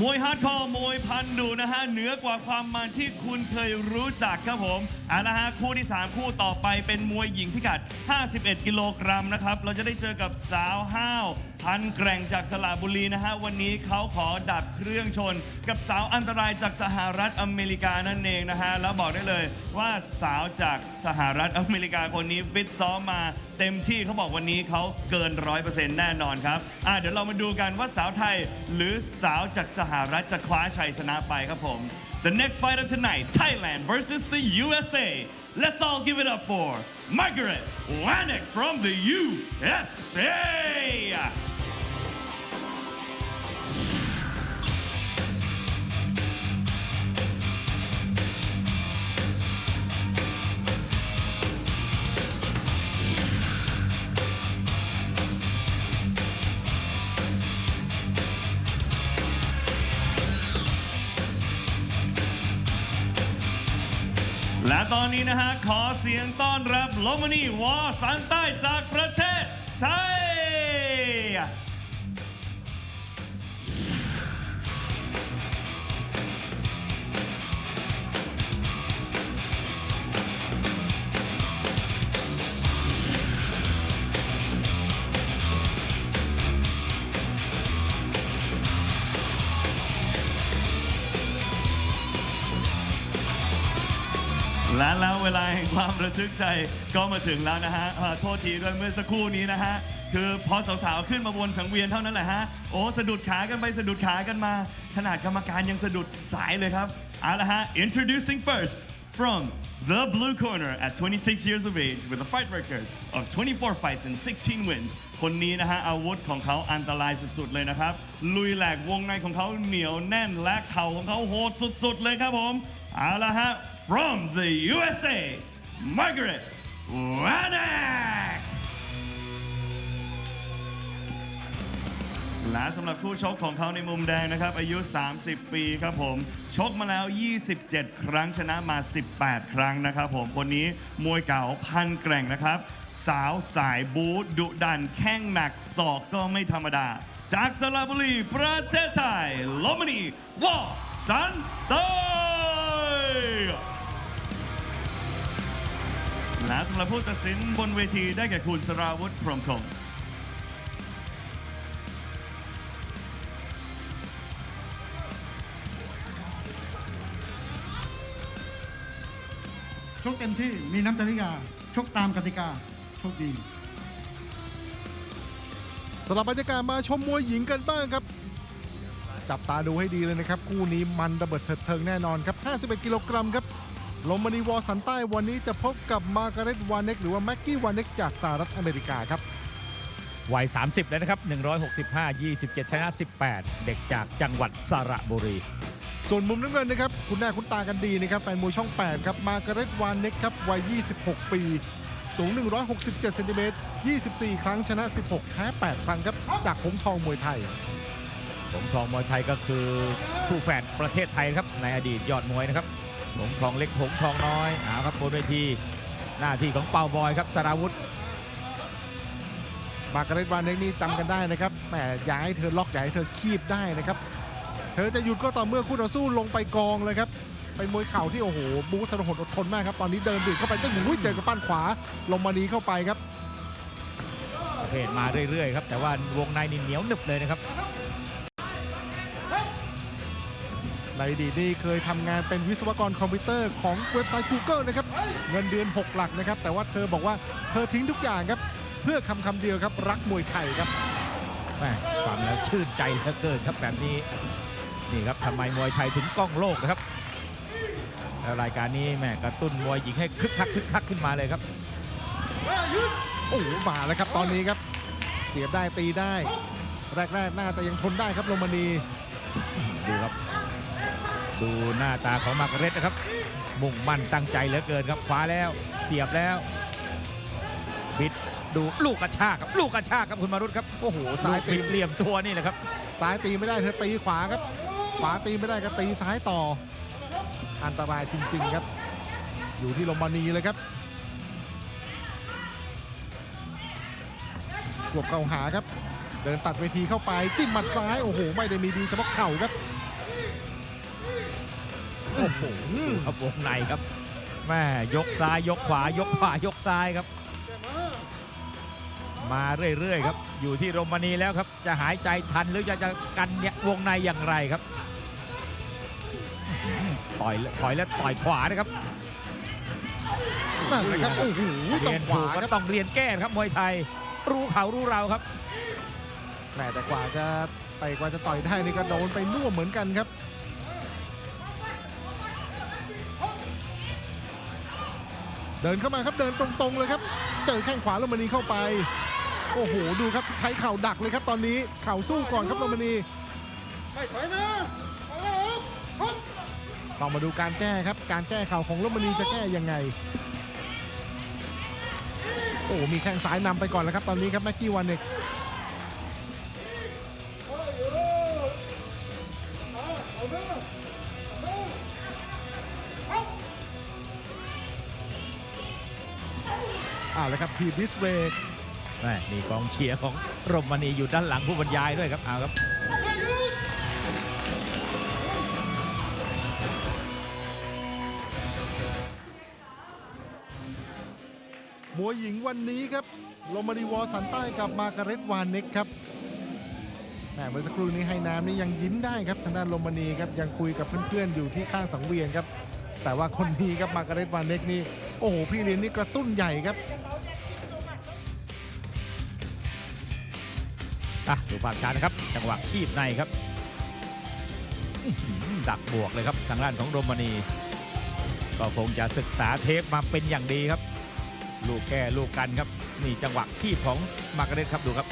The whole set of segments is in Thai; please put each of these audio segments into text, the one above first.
มวยฮาร์ดคอร์มวยพันดุนะฮะเหนือกว่าความมันที่คุณเคยรู้จักครับผมเอาละฮะคู่ที่ 3 คู่ต่อไปเป็นมวยหญิงพิกัด 51 กิโลกรัมนะครับ เราจะได้เจอกับสาวห้าวพันแกร่งจากสระบุรีนะฮะ วันนี้เขาขอดับเครื่องชน กับสาวอันตรายจากสหรัฐอเมริกานั่นเองนะฮะ แล้วบอกได้เลยว่าสาวจากสหรัฐอเมริกาคนนี้ฟิตซ้อมมาเต็มที่เขาบอกวันนี้เขาเกิน100%แน่นอนครับอะเดี๋ยวเรามาดูกันว่าสาวไทยหรือสาวจากสหรัฐจะคว้าชัยชนะไปครับผม The next fighter tonight Thailand versus the USA Let's all give it up for Margaret Wanek from the USA และตอนนี้นะฮะ ขอเสียงต้อนรับโลมานีวอสันใต้จากประเทศไทย และแล้วเวลาแห่งความระทึกใจก็มาถึงแล้วนะฮะอ่าโทษทีด้วยเมื่อสักครู่นี้นะฮะ คือพอสาวๆขึ้นมาบนสังเวียนเท่านั้นแหละฮะ โอ้สะดุดขากันไปสะดุดขากันมา ขนาดกรรมการยังสะดุดสายเลยครับเอาละฮะ introducing first from the blue corner at 26 years of age with a fight record of 24 fights and 16 wins คนนี้นะฮะอาวุธของเขาอันตรายสุดๆเลยนะครับ ลุยแหลกวงในของเขาเหนียวแน่นและเข่าของเขาโหดสุดๆเลยครับผมเอาละฮะ from the USA Margaret Wanak และสำหรับคู่ชกของเขาในมุมแดงนะครับ อายุ 30 ปีครับผม ชกมาแล้ว 27 ครั้งชนะมา 18 ครั้งนะครับผม คนนี้มวยเก่าพันแกร่งนะครับ สาวสายบู๊ดุดัน แข้งหนักศอกก็ไม่ธรรมดา จากสระบุรีประเทศไทยโลมานีวอสันเตย และสำหรับผู้ตัดสินบนเวทีได้แก่คุณสราวุธพรหมคงชกเต็มที่มีน้ำใจกติกาชกตามกติกาโชคดีสำหรับบรรยากาศมาชมมวยหญิงกันบ้างครับ จับตาดูให้ดีเลยนะครับ คู่นี้มันระเบิดเถิดเทิงแน่นอนครับ 51 กิโลกรัมครับ ลมมณีวอสันใต้วันนี้จะพบกับมาร์กาเร็ตวานเน็กหรือว่าแม็กกี้วานเน็กจากสหรัฐอเมริกาครับ วัย 30 แล้วนะครับ 165 27 ชนะ 18 เด็กจากจังหวัดสระบุรี ส่วนมุมน้ำเงินนะครับ คุณหน้าคุณตากันดีนะครับ แฟนมวยช่อง 8 ครับ มาร์กาเร็ตวานเน็กครับ วัย 26 ปี สูง 167เซนติเมตร24 ครั้งชนะ 16แพ้8ครั้งครับ จากหงทองมวยไทยผมทองมวยไทยก็คือผู้แฝดประเทศไทยครับในอดีตยอดมวยนะครับ ผมทองเล็กผมทองน้อยเอาครับบนเวทีหน้าที่ของเป่าบอยครับสราวุธมาร์กาเร็ตวานเน็กนี่จำกันได้นะครับแหมอย้ายเธอล็อกอย้ายเธอคีบได้นะครับ เธอจะหยุดก็ต่อเมื่อคู่ต่อสู้ลงไปกองเลยครับเป็นมวยเข่าที่โอ้โหบู๊ทรหดอดทนมากครับ ตอนนี้เดินบีดเข้าไปตั้งหูยเจอกับปั้นขวา ลงมานีเข้าไปครับประเภทมาเรื่อยๆครับแต่ว่าวงในนี่เหนียวหนึบเลยนะครับ ในอดีตนี่เคยทำงานเป็นวิศวกรคอมพิวเตอร์ของเว็บไซต์ Google นะครับ เงินเดือน 6 หลักนะครับ แต่ว่าเธอบอกว่าเธอทิ้งทุกอย่างครับ เพื่อคำคำเดียวครับ รักมวยไทยครับแม่ฟังแล้วชื่นใจเหลือเกินครับแบบนี้นี่ครับทำไมมวยไทยถึงกล้องโลกนะครับแล้วรายการนี้แม่กระตุ้นมวยหญิงให้คึกคักคึกคักขึ้นมาเลยครับโอ้โหมาแล้วครับตอนนี้ครับ เสียบได้ตีได้ แรกๆน่าจะยังทนได้ครับโรมานีดูครับ ดูหน้าตาของมาร์กาเร็ตนะครับ มุ่งมั่นตั้งใจเหลือเกินครับคว้าแล้ว เสียบแล้วบิดดูลูกกระชากครับลูกกระชากครับคุณมารุตครับโอ้โหซ้าซ้ายยตีตีเหลี่ยมตัวนี่แหละครับซ้ายตีไม่ได้เธอตีขวาครับ ขวาตีไม่ได้ก็ตีซ้ายต่อ อันตรายจริง ๆครับ อยู่ที่โรมานีเลยครับกวบเก่าหาครับ เดินตัดเวทีเข้าไปจิ้มหมัดซ้ายโอ้โหไม่ได้มีดีเฉพาะเข่าครับ โอ้โหดูครับวงในครับแม่ยกซ้ายยกขวายกขวายกซ้ายครับ มาเรื่อยๆครับ อยู่ที่โรมานีแล้วครับ จะหายใจทันหรือจะจะกันเนี่ยวงในอย่างไรครับอื้อหือต่อยแล้วต่อยแล้วต่อยขวานะครับนั่นแหละครับโอ้โหต้อเรีงยนขถูวากก็ครับต้องเรียนแก้ครับมวยไทย รู้เขารู้เราครับแหมแต่กว่าจะไปกว่าจะต่อยได้นี่ก็โดนไปน่วมเหมือนกันครับ เดินเข้ามาครับเดินตรงๆเลยครับ เจอแข้งขวาโรมานีเข้าไป โอ้โหดูครับใช้เข่าดักเลยครับตอนนี้เข่าสู้ก่อนครับโรมานีไม่ถอยนะเอละครับต้องมาดูการแก้ครับ การแก้เข่าของโรมานีจะแก้ยังไง โอ้มีแข้งซ้ายนำไปก่อนแล้วครับตอนนี้ครับแม็กกี้วันเนก อ้าแล้วครับทีดิสเวย์แม่นี่กองเชียร์ของโรมานีอยู่ด้านหลังผู้บรรยายด้วยครับเอาครับ มวยหญิงวันนี้ครับโรมานีวอสันใต้กับมาการเร็ตวานเน็กครับแหมเมื่อสักครู่นี้ให้น้ำนี่ยังยิ้มได้ครับทางด้านโรมานีครับยังคุยกับเพื่อนๆอยู่ที่ข้างสังเวียนครับ แต่ว่าคนนี้ครับมาการเร็ตวานเน็กนี่ อ้โหพี่เลี้ยงนี่กระตุ้นใหญ่ครับอะดูภาพช้านะครับ จังหวะคีบในครับ ดักบวกเลยครับทางด้านของโรมานี ก็คงจะศึกษาเทปมาเป็นอย่างดีครับ ลูกแก้ลูกกันครับ นี่จังหวะคีบของมาร์กาเร็ตครับดูครับ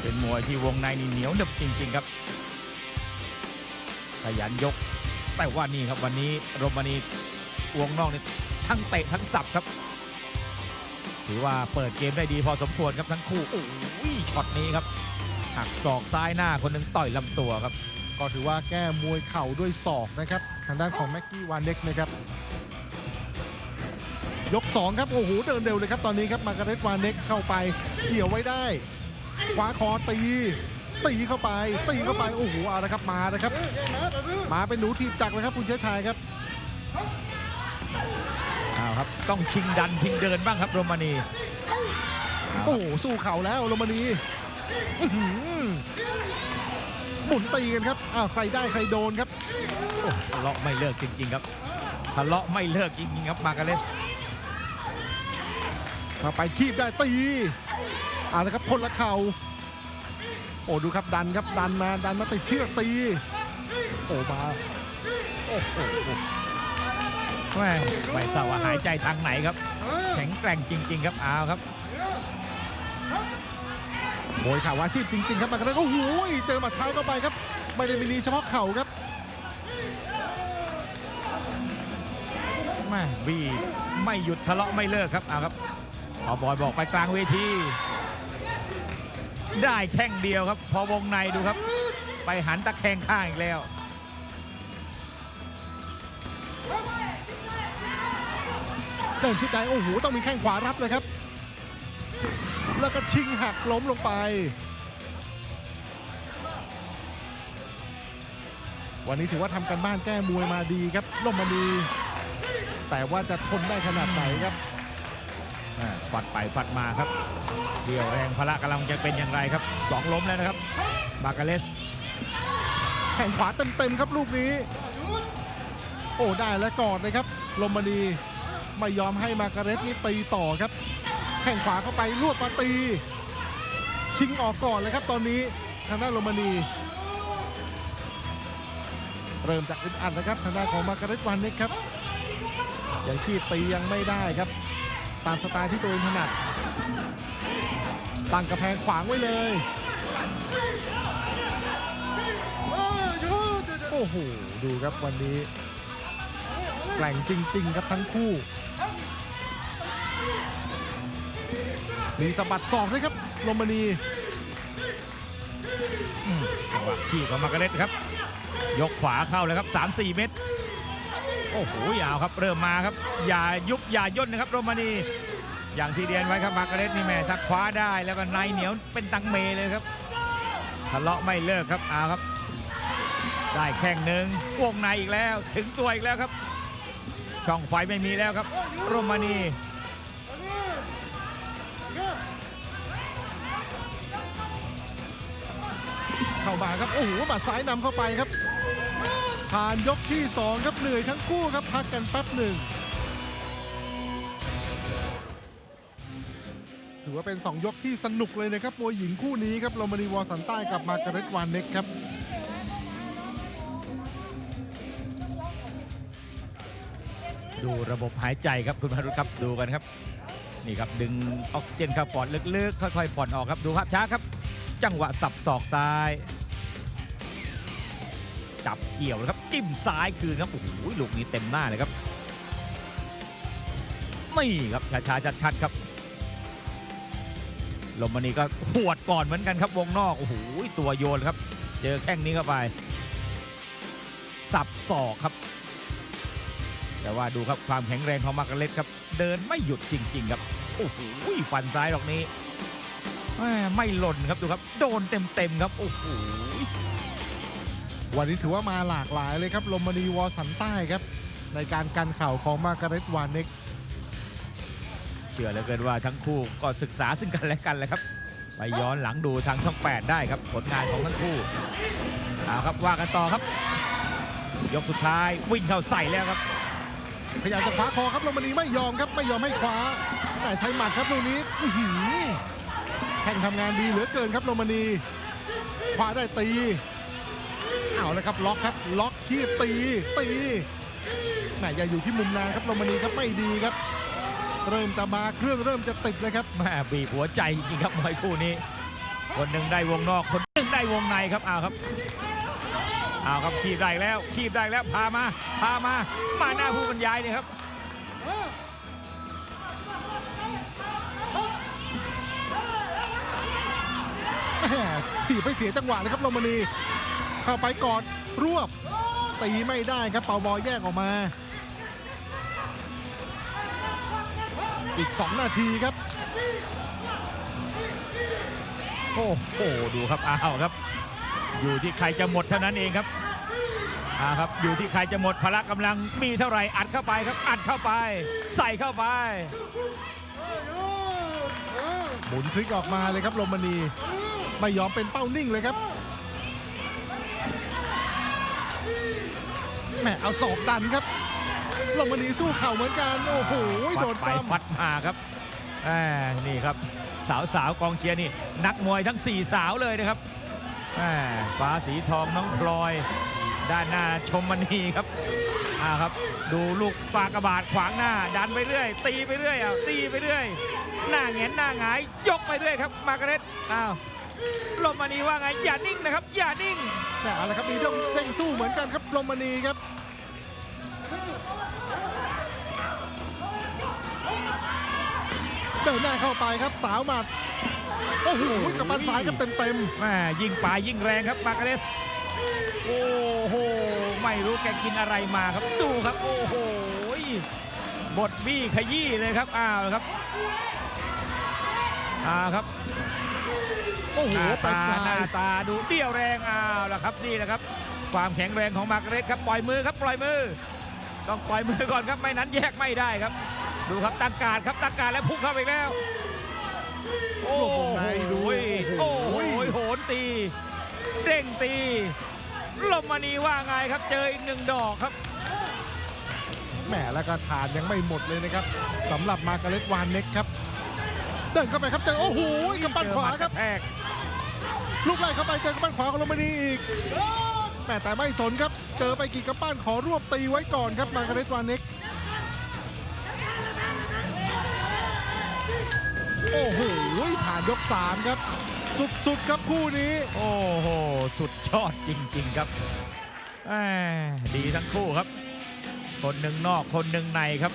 เป็นมวยที่วงในนี่เหนียวหนึบจริง ๆ ครับขยันยก แต่ว่านี่ครับวันนี้โรมานีวงนอกนี่ ทั้งเตะทั้งสับครับ ถือว่าเปิดเกมได้ดีพอสมควรครับทั้งคู่โอ้ยช็อตนี้ครับหักศอกซ้ายหน้าคนหนึ่งต่อยลำตัวครับ ก็ถือว่าแก้มวยเข่าด้วยศอกนะครับ ทางด้านของแม็กกี้วานเน็กนะครับ ยก 2 ครับโอ้โหเดินเร็วเลยครับตอนนี้ครับมาการเรตวานเน็กเข้าไปเกี่ยวไว้ได้ขวาคอตี ตีเข้าไป ตีเข้าไปโอ้โหเอาละครับมานะครับ มาเป็นหนูทีบจักรเลยครับคุณเชื้อชายครับ ครับ ต้องชิงดันชิงเดินบ้างครับโรมานีเอาโอ้โหสู้เข่าแล้วโรมานีอื้อหือหมุนตีกันครับอ้าวใครได้ใครโดนครับโอ้ทะเลาะไม่เลิกจริง ๆ ครับทะเลาะไม่เลิกจริงๆครับมาการเลสมาไปคีบได้ตีเอาละครับคนละเข่าโอ้ดูครับดันครับดันมาดันมาติดเชือกตีโอ้มาโอ้โห แม่ไม่ทราบว่าหายใจทางไหนครับ แข็งแกร่งจริง ๆ ครับเอาครับมวยข่าวอาชีพจริง ๆ ครับมากระนั้นโอ้โหเจอหมัดซ้ายเข้าไปครับ ไม่ได้มีดีเฉพาะเข่าครับแม่บีไม่หยุดทะเลาะไม่เลิกครับเอาครับพอบอยบอกไปกลางเวที ได้แข้งเดียวครับ พอวงในดูครับ ไปหันตะแคงข้างอีกแล้ว เดินชิดในโอ้โหต้องมีแข้งขวารับเลยครับ แล้วก็ชิงหักล้มลงไป วันนี้ถือว่าทำกันบ้านแก้มวยมาดีครับลมมาดีแต่ว่าจะทนได้ขนาดไหนครับอ่าฟัดไปฟัดมาครับเดี่ยวแรงพละกำลังจะเป็นอย่างไรครับสองล้มแล้วนะครับบาคาเลสแข่งขวาเต็มๆครับลูกนี้ โอ้ได้แล้วกอดเลยครับ ลมมณี ไม่ยอมให้มาการเรสนี่ตีต่อครับ แข่งขวาเข้าไปลวดมาตี ชิงออกก่อนเลยครับตอนนี้ทางด้านลมมณีเริ่มจากอึดอัดนะครับทางด้านของมาการเรสวันเน็กครับยังขีดตียังไม่ได้ครับ ตามสไตล์ที่ตัวเองถนัดตั้งกระแพงขวางไว้เลยโอ้โห ดูครับวันนี้แกร่งจริง ๆ ครับทั้งคู่ มีสะบัดศอกด้วยครับโรมานีจังหวะที่ของมาร์กาเร็ตครับ ยกขวาเข้าเลยครับ 3-4 เมตร โอ้โห ยาวครับ เริ่มมาครับ อย่ายุบอย่าย่นนะครับโรมานี อย่างที่เรียนไว้ครับมาร์กาเร็ตนี่แม่ถ้าคว้าได้แล้วก็ในเหนียวเป็นตังเมเลยครับ ทะเลาะไม่เลิกครับเอาครับ ได้แข่งหนึ่งวงในอีกแล้ว ถึงตัวอีกแล้วครับ ช่องไฟไม่มีแล้วครับ โรมานี เข้ามาครับ โอ้โหหมัดซ้ายนำเข้าไปครับ ผ่านยกที่ 2 ครับเหนื่อยทั้งคู่ครับพักกันแป๊บหนึ่งถือว่าเป็น 2 ยกที่สนุกเลยนะครับมวยหญิงคู่นี้ครับโรมานีวอสันใต้กับมาร์กเร็ตวานเน็กครับดูระบบหายใจครับคุณพารุตครับดูกันครับ นี่ครับดึงออกซิเจนเข้าปอดลึกๆ ค่อยๆผ่อนออกครับดูภาพช้าครับ จังหวะสับศอกซ้าย จับเกี่ยวนะครับจิ้มซ้ายคืนครับโอ้โหลูกนี้เต็มหน้าเลยครับนี่ครับช้าๆชัดๆครับลมมันนี้ก็หวดก่อนเหมือนกันครับวงนอกโอ้โหตัวโยนครับ เจอแข้งนี้เข้าไป สับศอกครับ แต่ว่าดูครับความแข็งแรงของมากาเร็ตครับ เดินไม่หยุดจริง ๆ ครับโอ้โหฟันซ้ายดอกนี้ไม่หล่นครับดูครับ โดนเต็มๆครับโอ้โห วันนี้ถือว่ามาหลากหลายเลยครับโรมานีวอสันใต้ครับ ในการกันเข่าของมาร์กาเร็ตวานเน็กเชื่อเหลือเกินว่าทั้งคู่ก็ศึกษาซึ่งกันและกันเลยครับ ไปย้อนหลังดูทางช่อง 8 ได้ครับ ผลงานของทั้งคู่เอาครับว่ากันต่อครับ ยกสุดท้ายวิ่งเข้าใส่แล้วครับพยายามจะคว้าคอครับโรมานีไม่ยอมครับไม่ยอมให้คว้า แต่ใช้หมัดครับลูกนี้อื้อหือแข่งทำงานดีเหลือเกินครับโรมานีคว้าได้ตี เอาเลยครับล็อกครับล็อกที่ตีตีแหมอย่าอยู่ที่มุมนานครับโรมานีครับไม่ดีครับ เริ่มจะมาเครื่องเริ่มจะติดเลยครับแม่บีบหัวใจจริงๆครับมวยคู่นี้ คนหนึ่งได้วงนอกคนหนึ่งได้วงในครับเอาครับเอาครับขีบได้แล้วขีบได้แล้วพามาพามามาหน้าผู้บรรยายเลยครับแหมถีบไปเสียจังหวะเลยครับโรมานี เข้าไปกอดรวบตีไม่ได้ครับเปาบอยแยกออกมา อีก 2 นาทีครับ โอ้โหดูครับอ้าวครับ อยู่ที่ใครจะหมดเท่านั้นเองครับอ้าวครับอยู่ที่ใครจะหมดพละกำลังมีเท่าไหร่อัดเข้าไปครับอัดเข้าไป ใส่เข้าไปหมุนพลิกออกมาเลยครับโรมานีไม่ยอมเป็นเป้านิ่งเลยครับ แหมเอาศอกดันครับโรมานีสู้เข่าเหมือนกัน โอ้โหโดฟันดไปปั้มฟัดมาครับแหมนี่ครับ สาวสาวๆกองเชียร์นี่ นักมวยทั้ง 4 สาวเลยนะครับแหมฟ้าสีทองน้องพลอย ด้านหน้าชมมณีครับอ่าครับ ดูลูกปากระบาดขวางหน้า ดันไปเรื่อย ตีไปเรื่อยอะตีไปเรื่อย หน้าแหงนหน้าหงาย ยกไปเรื่อยครับ มาร์กาเร็ตอ้าว ลมมณีว่าไงอย่านิ่งนะครับ อย่านิ่งแหมเอาละครับมีเด้งเด้งสู้เหมือนกันครับโรมานีครับเดินหน้าเข้าไปครับสาวหมัดโอ้โหกับปันซ้ายครับเต็มแม่ยิ่งปลายยิ่งแรงครับมาร์กาเรสโอ้โหไม่รู้แกกินอะไรมาครับดูครับ โอ้โหบดบี้ขยี้เลยครับอ้าวครับอ้าวครับๆ โอ้โหหน้าปลาตายหน้าปลายตาดูเดี่ยวแรงอ้าวแล้วครับนี่แหละครับ ความแข็งแรงของมาร์กาเรสครับปล่อยมือครับปล่อยมือ ต้องปล่อยมือก่อนครับไม่นั้นแยกไม่ได้ครับ ดูครับตั้งการดครับตั้งการดแล้วพุ่งเข้าไปอีกแล้วโอ้รวบวงในดูโอ้โหโอ้โหโหนตีเด้งตีลมมณีว่าไงครับเจออีกหนึ่งดอกครับ แหมแล้วก็ฐานยังไม่หมดเลยนะครับสำหรับมาร์กาเร็ตวานเน็กครับ เดินเข้าไปครับเจอโอ้โหกับปั้นขวาครับ เจอหมัดกะแทก ลูกไล่เข้าไปเจอกับปั้นขวาของโรมานีอีกแหมแต่ไม่สนครับ เจอไปกี่กระปั้นขอรวบตีไว้ก่อนครับมาร์กาเรตวานเน็กโอ้โหผ่านยก 3 ครับ สุดๆครับคู่นี้ โอ้โห สุดยอดจริง ๆ ครับดีทั้งคู่ครับ คนหนึ่งนอกคนหนึ่งในครับ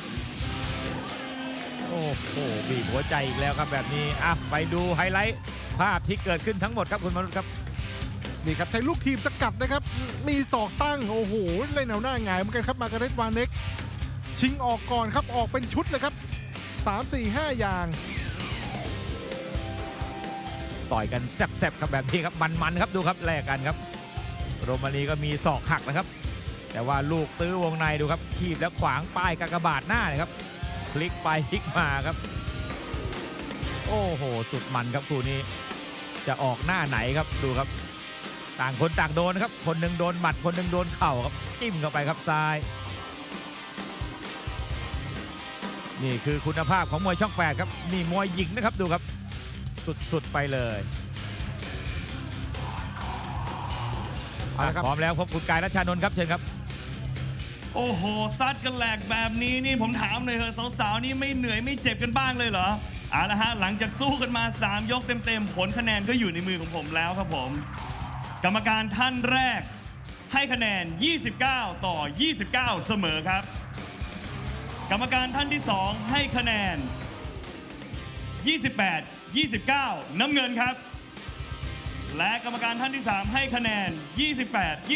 โอ้โห บีบหัวใจอีกแล้วครับแบบนี้อะไปดูไฮไลท์ ภาพที่เกิดขึ้นทั้งหมดครับคุณมนุษย์ครับ นี่ครับใช้ลูกทีมสกัดนะครับ มีศอกตั้ง โอ้โหเล่นแนวหน้าหงายเหมือนกันครับมาการเรตวานเน็ก ชิงออกก่อนครับออกเป็นชุดเลยครับ3 4 5 อย่าง ต่อยกันแซ่บๆครับแบบนี้ครับมันๆครับดูครับแลกกันครับ โรมานีก็มีศอกหักนะครับ แต่ว่าลูกตื้อวงในดูครับทีบแล้วขวางป้ายกากบาทหน้าเลยครับพลิกไปพลิกมาครับ โอ้โห สุดมันครับคู่นี้ จะออกหน้าไหนครับดูครับ ต่างคนต่างโดนครับ คนหนึ่งโดนหมัดคนหนึ่งโดนเข่าครับจิ้มเข้าไปครับซ้าย นี่คือคุณภาพของมวยช่องแปดครับนี่มวยหญิงนะครับดูครับ สุดๆไปเลยเอาละครับพร้อมแล้วพบคุณกายรัชชานนท์ครับเชิญครับ โอ้โหซัดกันแหลกแบบนี้นี่ผมถามเลยเถอะสาวๆนี่ไม่เหนื่อยไม่เจ็บกันบ้างเลยเหรอ เอาละฮะหลังจากสู้กันมา 3 ยกเต็มๆ ผลคะแนนก็อยู่ในมือของผมแล้วครับผม กรรมการท่านแรก ให้คะแนน 29 ต่อ 29 เสมอครับ กรรมการท่านที่ 2 ให้คะแนน 28 29 น้ำเงินครับ และกรรมการท่านที่ 3 ให้คะแนน 28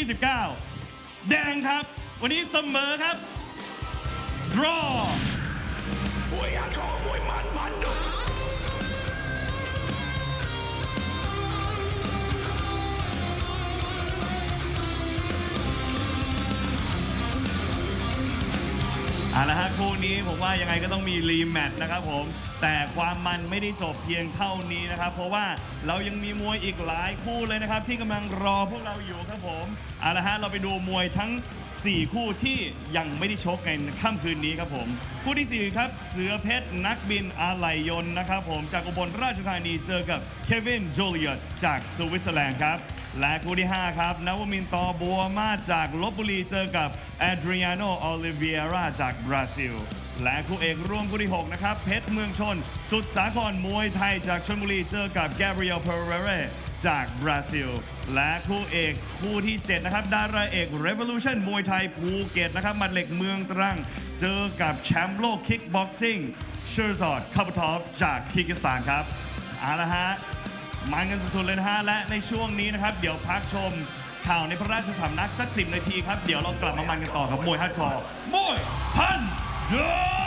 29 แดงครับ วันนี้เสมอครับ draw เอาละฮะคู่นี้ผมว่ายังไงก็ต้องมีรีแมตช์นะครับผม แต่ความมันไม่ได้จบเพียงเท่านี้นะครับ เพราะว่าเรายังมีมวยอีกหลายคู่เลยนะครับ ที่กำลังรอพวกเราอยู่ครับผมเอาละฮะเราไปดูมวยทั้ง 4 คู่ที่ยังไม่ได้ชกในค่ำคืนนี้ครับผม คู่ที่ 4 ครับ เสือเพชรนักบินอาไหลยนนะครับผมจากอุบลราชธานีเจอกับเควินโจลิอตจากสวิตเซอร์แลนด์ครับ และคู่ที่ 5 ครับนวมินต์ตอบัวมาจากลบบุรีเจอกับแอดริอาโนออลิเวียราจากบราซิล และคู่เอกร่วมคู่ที่ 6 นะครับ เพชรเมืองชน สุดสาครมวยไทยจากชลบุรีเจอกับแกเบรียลเพเรเรจากบราซิล และคู่เอกคู่ที่ 7 นะครับ ดาราเอก Revolution มวยไทยภูเก็ตนะครับมัดเหล็กเมืองตรัง เจอกับแชมป์โลกคิกบ็อกซิ่งเชอร์ซอดคาบทอฟจากคีกิสถานครับเอาละฮะ มันกันสุดๆเลยนะฮะ และในช่วงนี้นะครับ เดี๋ยวพักชมข่าวในพระราชสำนักสักสิบนาทีครับ เดี๋ยวเรากลับมามันกันต่อกับมวยฮาร์ดคอร์มวยพันเดอ